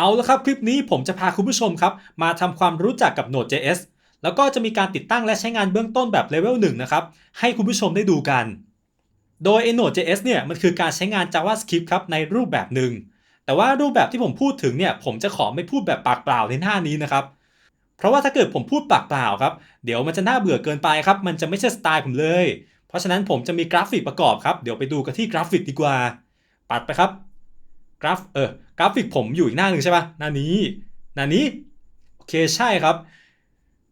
เอาละครับคลิปนี้ผมจะพาคุณผู้ชมครับมาทำความรู้จักกับ Node.js แล้วก็จะมีการติดตั้งและใช้งานเบื้องต้นแบบเลเวล1นะครับให้คุณผู้ชมได้ดูกัน โดย Node.js เนี่ยมันคือการใช้งาน JavaScript ครับในรูปแบบหนึ่งแต่ว่ารูปแบบที่ผมพูดถึงเนี่ยผมจะขอไม่พูดแบบปากเปล่าในหน้านี้นะครับเพราะว่าถ้าเกิดผมพูดปากเปล่าครับเดี๋ยวมันจะน่าเบื่อเกินไปครับมันจะไม่ใช่สไตล์ผมเลย เพราะฉะนั้นผมจะมีกราฟิกประกอบครับเดี๋ยวไปดูกันที่กราฟิกดีกว่า ปัดไปครับ กราฟเออกราฟิกผมอยู่อีกหน้าหนึ่งใช่ปะหน้านี้หน้านี้โอเคใช่ครับ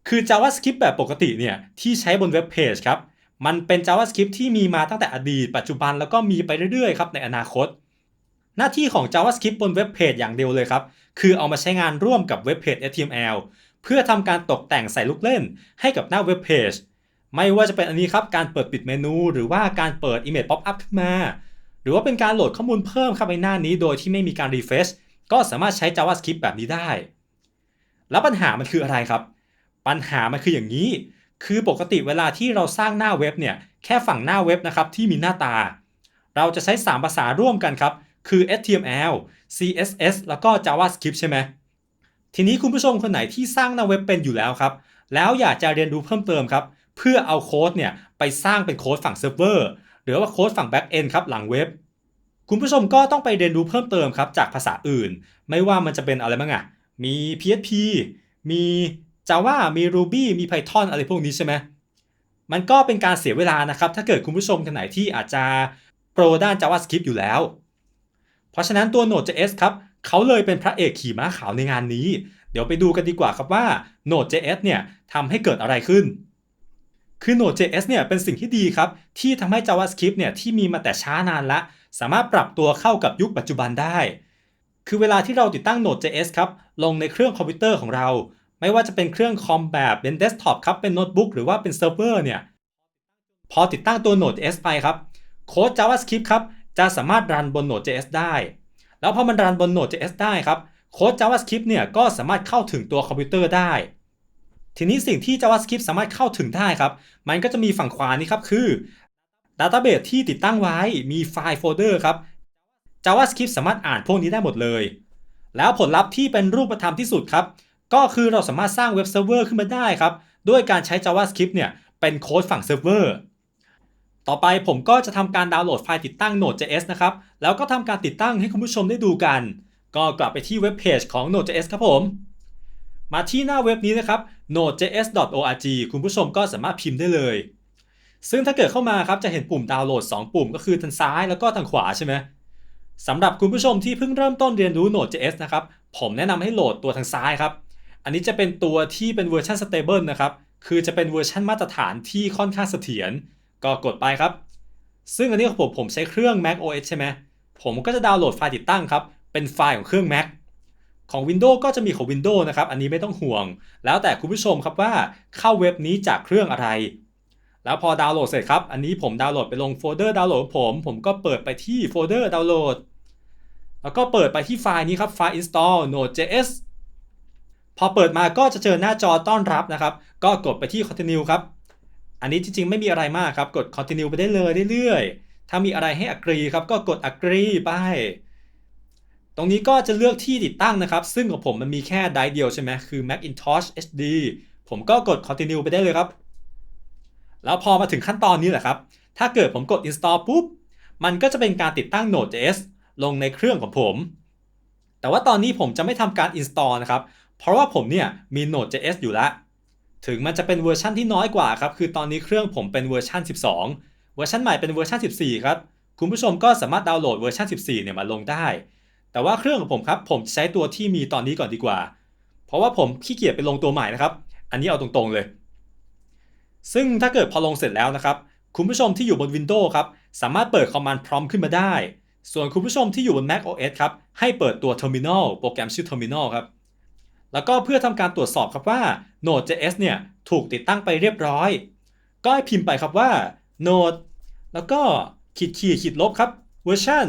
คือ JavaScript แบบปกติเนี่ยที่ใช้บนเว็บเพจครับมันเป็น JavaScript ที่มีมาตั้งแต่อดีต ปัจจุบันแล้วก็มีไปเรื่อยๆครับในอนาคต หน้าที่ของ JavaScript บนเว็บเพจอย่างเดียวเลยครับ คือเอามาใช้งานร่วมกับเว็บเพจ HTML เพื่อทำการตกแต่งใส่ลูกเล่นให้กับหน้าเว็บเพจไม่ว่าจะเป็นอันนี้ครับ การเปิดปิดเมนู หรือว่าการเปิด Image Pop-up ขึ้นมา รือว่าเป็นการโหลดข้อมูลเพิ่มเข้าไปหน้านี้โดยที่ไม่มีการ refresh ก็สามารถใช้ JavaScript แบบนี้ได้ แล้วปัญหามันคืออะไรครับ ปัญหามันคืออย่างนี้ คือปกติเวลาที่เราสร้างหน้าเว็บเนี่ยแค่ฝั่งหน้าเว็บนะครับที่มีหน้าตา เราจะใช้ 3 ภาษาร่วมกันครับ คือ HTML CSS แล้วก็ JavaScript ใช่ไหมทีนี้คุณผู้ชมคนไหนที่สร้างหน้าเว็บเป็นอยู่แล้วครับ แล้วอยากจะเรียนรู้เพิ่มเติมครับ เพื่อเอาโค้ดเนี่ยไปสร้างเป็นโค้ดฝั่งเซิร์ฟเวอร์ หรือว่าโค้ดฝั่ง Back End ครับหลังเว็บ คุณผู้ชมก็ต้องไปเรียนรู้เพิ่มเติมครับจากภาษาอื่น ไม่ว่ามันจะเป็นอะไรบ้างอะมี PHP มี Java มี Ruby มี Python อะไรพวกนี้ใช่ไหมมันก็เป็นการเสียเวลานะครับ ถ้าเกิดคุณผู้ชมคนไหนที่อาจจะโปรด้าน JavaScript อยู่แล้ว เพราะฉะนั้นตัว Node.js ครับเขาเลยเป็นพระเอกขี่ม้าขาวในงานนี้ เดี๋ยวไปดูกันดีกว่าครับว่า Node.js เนี่ยทำให้เกิดอะไรขึ้น คือ Node.js เนี่ยเป็นสิ่งที่ดีครับ ที่ทำให้ JavaScript เนี่ยที่มีมาแต่ช้านานละ สามารถปรับตัวเข้ากับยุคปัจจุบันได้ คือเวลาที่เราติดตั้ง Node.js ครับ ลงในเครื่องคอมพิวเตอร์ของเรา ไม่ว่าจะเป็นเครื่องคอมแบบเป็นเดสก์ท็อปครับ เป็นโน้ตบุ๊กหรือว่าเป็นเซิร์ฟเวอร์เนี่ย พอติดตั้งตัว Node.js ไปครับ โค้ด JavaScript ครับ จะสามารถรันบน Node.js ได้ แล้วพอมันรันบน Node.js ได้ครับ โค้ด JavaScript เนี่ยก็สามารถเข้าถึงตัวคอมพิวเตอร์ได้ ทีนี้สิ่งที่ JavaScript สามารถเข้าถึงได้ครับ มันก็จะมีฝั่งขวานี้ครับคือ Database ที่ติดตั้งไว้มีไฟล์โฟลเดอร์ครับ JavaScript สามารถอ่านพวกนี้ได้หมดเลย แล้วผลลัพธ์ที่เป็นรูปธรรมที่สุดครับ ก็คือเราสามารถสร้างเว็บเซิร์ฟเวอร์ขึ้นมาได้ครับ ด้วยการใช้ JavaScript เนี่ยเป็นโค้ดฝั่งเซิร์ฟเวอร์ ต่อไปผมก็จะทำการดาวน์โหลดไฟล์ติดตั้ง Node.js นะครับ แล้วก็ทำการติดตั้งให้คุณผู้ชมได้ดูกัน ก็กลับไปที่เว็บเพจของ Node.js ครับผม มาที่หน้าเว็บนี้นะครับ nodejs.org คุณผู้ชมก็สามารถพิมพ์ได้เลย ซึ่งถ้าเกิดเข้ามาครับจะเห็นปุ่มดาวน์โหลด 2 ปุ่มก็คือทางซ้ายแล้วก็ทางขวาใช่ไหมสำหรับคุณผู้ชมที่เพิ่งเริ่มต้นเรียนรู้ Node.js นะครับ ผมแนะนำให้โหลดตัวทางซ้ายครับ อันนี้จะเป็นตัวที่เป็นเวอร์ชัน stable นะครับ คือจะเป็นเวอร์ชันมาตรฐานที่ค่อนข้างเสถียร ก็กดไปครับ ซึ่งอันนี้ของผมผมใช้เครื่อง Mac OS ใช่ไหม ผมก็จะดาวน์โหลดไฟล์ติดตั้งครับ เป็นไฟล์ของเครื่อง Mac ของ Windows ก็จะมีของ Windows นะครับ อันนี้ไม่ต้องห่วง แล้วแต่คุณผู้ชมครับว่าเข้าเว็บนี้จากเครื่องอะไร แล้วพอดาวน์โหลดเสร็จครับ อันนี้ผมดาวน์โหลดไปลงโฟลเดอร์ดาวน์โหลดผม ผมก็เปิดไปที่โฟลเดอร์ดาวน์โหลด แล้วก็เปิดไปที่ไฟล์นี้ครับ ไฟล์ install node.js พอเปิดมาก็จะเจอหน้าจอต้อนรับนะครับ ก็กดไปที่ continue ครับ อันนี้จริงๆ ไม่มีอะไรมากครับ กด continue ไปได้เลยเรื่อยๆ ถ้ามีอะไรให้ agree ครับ ก็กด agree ไป ตรงนี้ก็จะเลือกที่ติดตั้งนะครับ ซึ่งของผมมันมีแค่ไดร์เดียวใช่ไหมคือ Macintosh HD ผมก็กด continue ไปได้เลยครับ แล้วพอมาถึงขั้นตอนนี้แหละครับ ถ้าเกิดผมกด install ปุ๊บ มันก็จะเป็นการติดตั้ง Node.js ลงในเครื่องของผม แต่ว่าตอนนี้ผมจะไม่ทำการ install นะครับ เพราะว่าผมเนี่ยมี Node.js อยู่แล้ว ถึงมันจะเป็นเวอร์ชันที่น้อยกว่าครับ คือตอนนี้เครื่องผมเป็นเวอร์ชัน12 เวอร์ชันใหม่เป็นเวอร์ชัน14 ครับ คุณผู้ชมก็สามารถดาวน์โหลดเวอร์ชัน14 เนี่ยมาลงได้ แต่ว่าเครื่องของผมครับผมใช้ตัวที่มีตอนนี้ก่อนดีกว่า เพราะว่าผมขี้เกียจไปลงตัวใหม่นะครับ อันนี้เอาตรงๆเลย ซึ่งถ้าเกิดพอลงเสร็จแล้วนะครับ คุณผู้ชมที่อยู่บน Windows ครับสามารถเปิด Command Prompt ขึ้นมาได้ ส่วนคุณผู้ชมที่อยู่บน Mac OS ครับให้เปิดตัว Terminal โปรแกรมชื่อ Terminal ครับแล้วก็เพื่อทำการตรวจสอบครับว่า Node.js เนี่ยถูกติดตั้งไปเรียบร้อย ก็ให้พิมพ์ไปครับว่า Node แล้วก็ขีดขีดขีดลบครับ version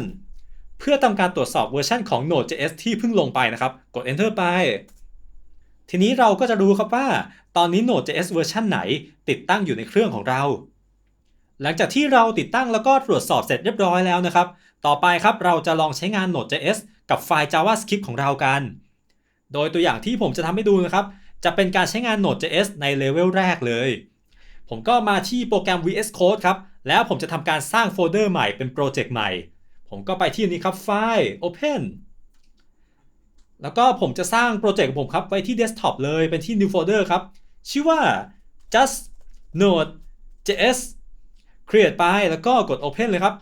เพื่อทำการตรวจสอบเวอร์ชันของ Node.js ที่เพิ่งลงไปนะครับ กด enter ไป ทีนี้เราก็จะรู้ครับว่า ตอนนี้ Node.js เวอร์ชันไหน ติดตั้งอยู่ในเครื่องของเรา หลังจากที่เราติดตั้งแล้วก็ตรวจสอบเสร็จเรียบร้อยแล้วนะครับ ต่อไปครับเราจะลองใช้งาน Node.js กับไฟล์ JavaScript ของเรากัน โดยตัวอย่างที่ผมจะทำให้ดูนะครับ จะเป็นการใช้งาน Node.js ในเลเวลแรกเลย ผมก็มาที่โปรแกรม VS Code ครับ แล้วผมจะทำการสร้างโฟลเดอร์ใหม่เป็นโปรเจกต์ใหม่ ผมก็ไปที่นี้ครับไฟล์ Open แล้วก็ผมจะสร้างโปรเจกต์ของผมครับ ไว้ที่ Desktop เลยเป็นที่ New Folder ครับ ชื่อว่า just node.js create ไปแล้วก็กด Open เลยครับ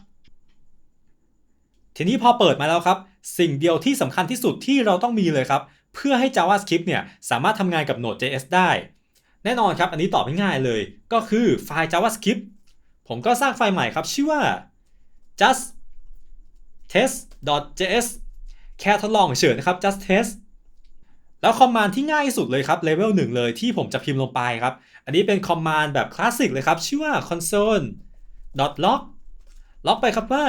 ทีนี้พอเปิดมาแล้วครับ สิ่งเดียวที่สำคัญที่สุดที่เราต้องมีเลยครับ เพื่อให้ JavaScript เนี่ย สามารถทำงานกับ Node.js ได้ แน่นอนครับ อันนี้ตอบง่ายเลย ก็คือไฟล์ JavaScript ผมก็สร้างไฟล์ใหม่ครับ ชื่อว่า just test.js แค่ทดลองเฉยๆนะครับ just test แล้วคอมมานด์ที่ง่ายที่สุดเลยครับเลเวลหนึ่งเลยที่ผมจะพิมพ์ลงไปครับ อันนี้เป็นคอมมานด์แบบคลาสสิกเลยครับ ชื่อว่า console log ล็อกไปครับว่า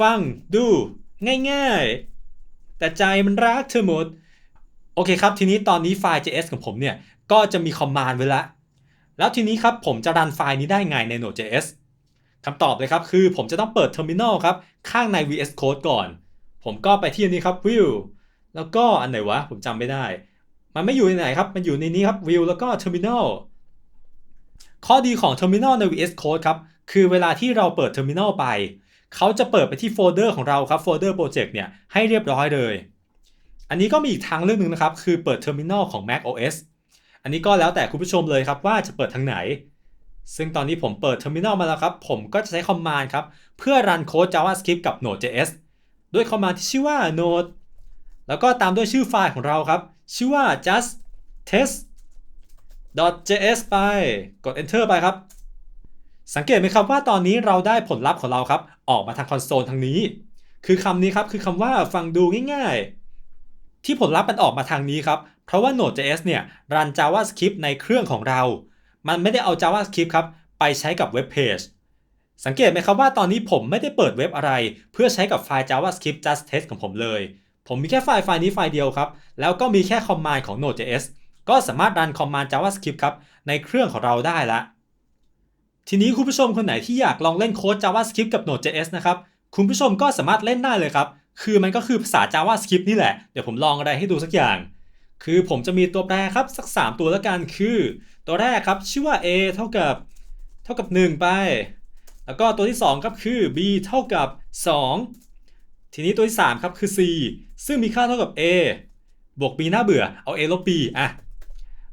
ฟังดูง่ายๆ แต่ใจมันรักเธอหมด โอเคครับ ทีนี้ตอนนี้ไฟล์ JS ของผมเนี่ย ก็จะมีคอมมานด์ไว้แล้วแล้วทีนี้ครับผมจะรันไฟล์นี้ได้ไงใน Node.js คำตอบเลยครับ คือผมจะต้องเปิด Terminal ครับ ข้างใน VS Code ก่อน ผมก็ไปที่อันนี้ครับ View แล้วก็อันไหนวะ ผมจำไม่ได้ มันไม่อยู่ในไหนครับ มันอยู่ในนี้ครับ View แล้วก็ Terminal ข้อดีของ Terminal ใน VS Code ครับ คือเวลาที่เราเปิด Terminal ไป เขาจะเปิดไปที่โฟลเดอร์ของเราครับ โฟลเดอร์โปรเจกต์เนี่ย ให้เรียบร้อยเลย อันนี้ก็มีอีกทางเรื่องหนึ่งนะครับ คือเปิด Terminal ของ Mac OS อันนี้ก็แล้วแต่คุณผู้ชมเลยครับว่าจะเปิดทางไหน ซึ่งตอนนี้ผมเปิด Terminal มาแล้วครับ ผมก็จะใช้คอมมานด์ครับ เพื่อรันโค้ด JavaScript กับ Node.js ด้วยคอมมานด์ที่ชื่อว่า node แล้วก็ตามด้วยชื่อไฟล์ของเราครับ ชื่อว่า just test .js ไป กด enter ไปครับ สังเกตไหมครับว่าตอนนี้เราได้ผลลัพธ์ของเราครับ ออกมาทางคอนโซลทางนี้ คือคำนี้ครับ คือคำว่าฟังดูง่ายๆ ที่ผลลัพธ์มันออกมาทางนี้ครับ เพราะว่า Node.js เนี่ย รัน JavaScript ในเครื่องของเรา มันไม่ได้เอา JavaScript ครับไปใช้กับเว็บเพจสังเกตไหมครับว่าตอนนี้ผมไม่ได้เปิดเว็บอะไร เพื่อใช้กับไฟล์ JavaScript just test ของผมเลย ผมมีแค่ไฟล์ไฟล์นี้ไฟล์เดียวครับ แล้วก็มีแค่คอมมานด์ของ Node.js ก็สามารถรันคอมมานด์ JavaScript ครับในเครื่องของเราได้ละ ทีนี้คุณผู้ชมคนไหนที่อยากลองเล่นโค้ด JavaScript กับ Node.js นะครับ คุณผู้ชมก็สามารถเล่นได้เลยครับ คือมันก็คือภาษา JavaScript นี่แหละ เดี๋ยวผมลองอะไรให้ดูสักอย่าง คือผมจะมีตัวแปรครับสัก 3 ตัวแล้วกันคือ ตัวแรกครับชื่อว่า a เท่ากับเท่ากับ 1 ไป แล้วก็ตัวที่ 2 ครับคือ b เท่ากับ 2 ทีนี้ตัวที่ 3 ครับคือ c ซึ่งมีค่าเท่ากับ a บวก b น่าเบื่อเอา a ลบ b อะ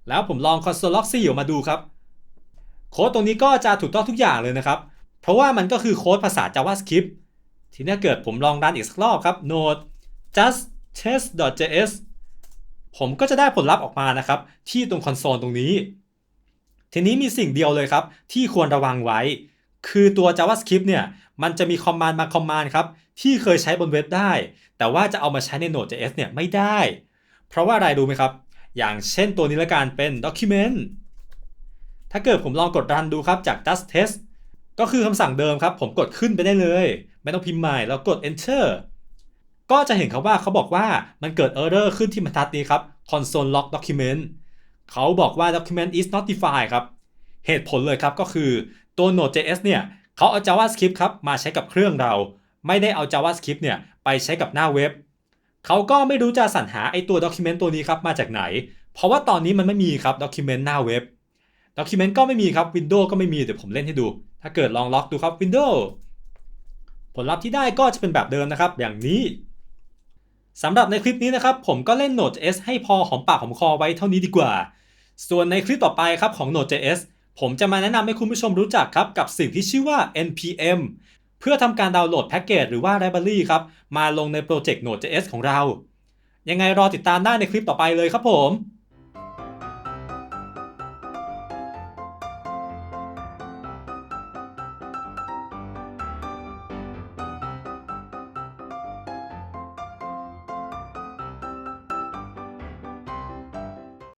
แล้วผมลอง console log c ออกมาดูครับ โค้ดตรงนี้ก็จะถูกต้องทุกอย่างเลยนะครับ เพราะว่ามันก็คือโค้ดภาษา JavaScript ทีนี้เกิดผมลองรันอีกสักรอบครับ node just test.js ผมก็จะได้ผลลัพธ์ออกมานะครับ ที่ตรงคอนโซลตรงนี้ ทีนี้มีสิ่งเดียวเลยครับ ที่ควรระวังไว้ คือตัว JavaScript เนี่ย มันจะมีคอมมานด์มาคอมมานด์ครับ ที่เคยใช้บนเว็บได้ แต่ว่าจะเอามาใช้ใน Node.js เนี่ยไม่ได้ เพราะว่าอะไรดูไหมครับ อย่างเช่นตัวนี้ละกันเป็น document ถ้าเกิดผมลองกดรันดูครับจาก just test ก็คือคำสั่งเดิมครับ ผมกดขึ้นไปได้เลย ไม่ต้องพิมพ์ใหม่แล้วกด enter ก็จะเห็นครับว่าเขาบอกว่ามันเกิด error ขึ้นที่บรรทัดนี้ครับ console log document เขาบอกว่า document is not defined ครับ เหตุผลเลยครับก็คือตัว Node.js เนี่ยเขาเอา JavaScript ครับมาใช้กับเครื่องเรา ไม่ได้เอา JavaScript เนี่ยไปใช้กับหน้าเว็บ เขาก็ไม่รู้จะสรรหาไอตัว document ตัวนี้ครับมาจากไหน เพราะว่าตอนนี้มันไม่มีครับ document หน้าเว็บ document ก็ไม่มีครับ Windows ก็ไม่มีเดี๋ยวผมเล่นให้ดู ถ้าเกิดลองล็อกดูครับ Windows ผลลัพธ์ที่ได้ก็จะเป็นแบบเดิมนะครับ อย่างนี้ สำหรับในคลิปนี้นะครับผมก็เล่น Node.js ให้พอหอมปากหอมคอไว้เท่านี้ดีกว่า ส่วนในคลิปต่อไปครับของ Node.js ผมจะมาแนะนำให้คุณผู้ชมรู้จักครับกับสิ่งที่ชื่อว่า npm เพื่อทำการดาวน์โหลดแพ็กเกจหรือว่าไลบรารีครับมาลงในโปรเจกต์ Node.js ของเรา ยังไงรอติดตามได้ในคลิปต่อไปเลยครับผม